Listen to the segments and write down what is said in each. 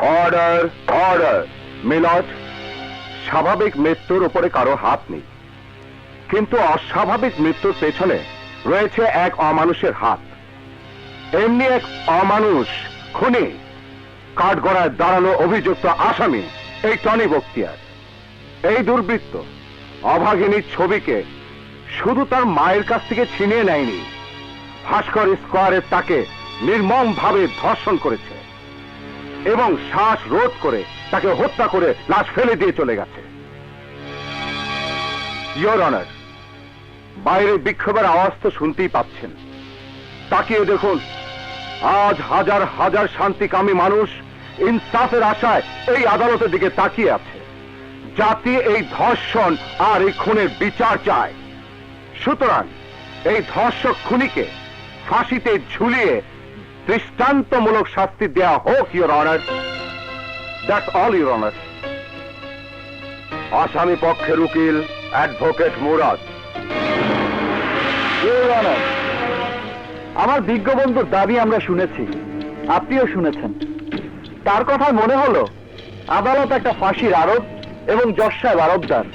Order order মিলট স্বাভাবিক মৃত্যুর উপরে কারও হাত নেই। কিন্তু অস্বাভাবিক মৃত্যুর পেছনে রয়েছে এক অমানুষের হাত। এমনি এক অমানুষ খুনি, কাঠগড়ায় দাঁড়ানো অভিযুক্ত আসামি, এই টনি বক্তিয়ার। এই দুর্বৃত্ত, অভাগিনীর ছবিকে শুধু তার মায়ের কাছ থেকে ছিনিয়ে নেয়নি, ভাস্কর স্কোয়ারের তাকে নির্মম ভাবে ধর্ষণ করেছে। এবং শ্বাস রোধ করে তাকে হত্যা করে লাশ ফেলে দিয়ে চলে গেছে। ইয়োর অনার বাইরে বিক্ষোভের আওয়াজ তো শুনতেই পাচ্ছেন। তাকিয়ে দেখুন, আজ হাজার হাজার শান্তিকামী মানুষ ইনসাফের আশায় এই আদালতের দিকে তাকিয়ে আছে। জাতি এই ধর্ষণ আর এই খুনের বিচার চায়। সুতরাং এই ধর্ষক খুনিকে ফাঁসিতে ঝুলিয়ে দৃষ্টান্তমূলক শাস্তি দেওয়া হোক your honour that's all your honour আসামি পক্ষের উকিল অ্যাডভোকেট মুরাদ আমার বিজ্ঞ বন্ধুর দাবি আমরা শুনেছি। আপনিও শুনেছেন। তার কথায় মনে হলো, আদালত একটা ফাঁসির আরোপ এবং জজ সাহেব আরবদার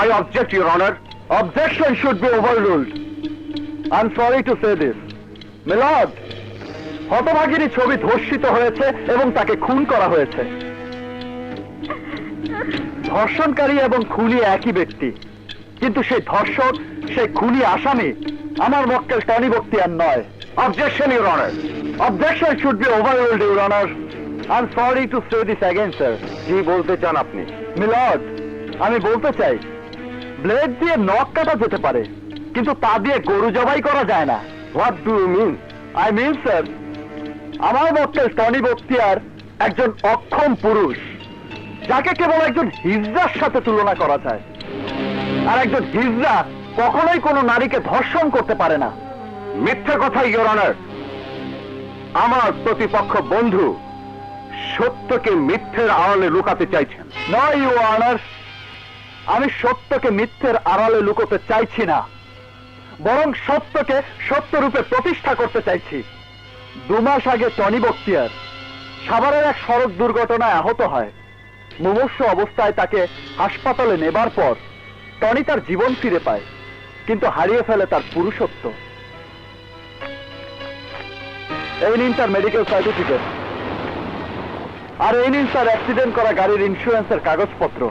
I object your honour objection should be overruled I am sorry to say this মিলাদ হতভাগিনী ছবি ধর্ষিত হয়েছে এবং তাকে খুন করা হয়েছে। ধর্ষণকারী এবং খুনি একই ব্যক্তি। কিন্তু সেই ধর্ষক সেই খুনি আসামি আমার মক্কেল টনি বক্তিয়ার নয়। Objection your honour objection should be overruled your honour I am sorry to say this again sir কি বলতে চান আপনি? মিলড আমি বলতে চাই ব্লেড দিয়ে নখ কাটা যেতে পারে কিন্তু তা দিয়ে গরু জবাই করা যায় না। What do you mean I mean sir আমার মক্কেল টনি বক্তিয়ার একজন অক্ষম পুরুষ, যাকে কেবল একজন হিজড়ার সাথে তুলনা করা যায়। আর একজন হিজড়া কখনোই কোনো নারীকে ধর্ষণ করতে পারে না। মিথ্যে কথা ইউর অনার আমার প্রতিপক্ষ বন্ধু সত্যকে মিথ্যের আড়ালে লুকাতে চাইছেন। নয় ইউ অনার আমি সত্যকে মিথ্যের আড়ালে লুকোতে চাইছি না, বরং সত্যকে সত্যরূপে প্রতিষ্ঠা করতে চাইছি। দু মাস আগে টনি বক্তিয়ার। সাভারের এক সড়ক দুর্ঘটনায় আহত হয়। মুমূর্ষ অবস্থায় তাকে হাসপাতালে নেবার পর টনি তার জীবন ফিরে পায়, কিন্তু হারিয়ে ফেলে তার পুরুষত্ব। এই নিন তার মেডিকেল সার্টিফিকেট আর এই নিন স্যার অ্যাক্সিডেন্ট করা গাড়ির ইন্স্যুরেন্সের কাগজপত্র।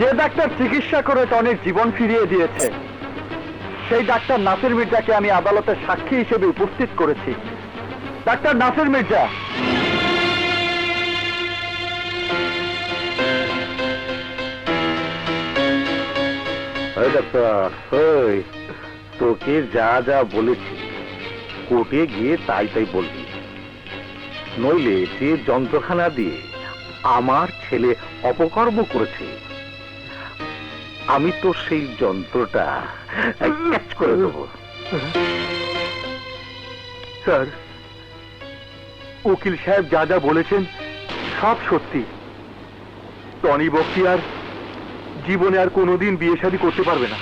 যে ডাক্তার চিকিৎসা করে টনির জীবন ফিরিয়ে দিয়েছে সেই ডাক্তার নাসির মির্জাকে আমি আদালতের সাক্ষী হিসেবে উপস্থিত করেছি। ডাক্তার নাসির মির্জা। তোকে যা যা বলেছি, কোর্টে গিয়ে তাই তাই বলবি। নইলে যে যন্ত্রখানা দিয়ে আমার ছেলে অপকর্ম করেছে। আমি তো সেই যন্ত্রটা ক্যাচ করে দেব। স্যার, উকিল সাহেব যা যা বলেছেন সব সত্যি। টনি বক্তিয়ার জীবনে আর কোনোদিন বিয়ে শাদী করতে পারবে না।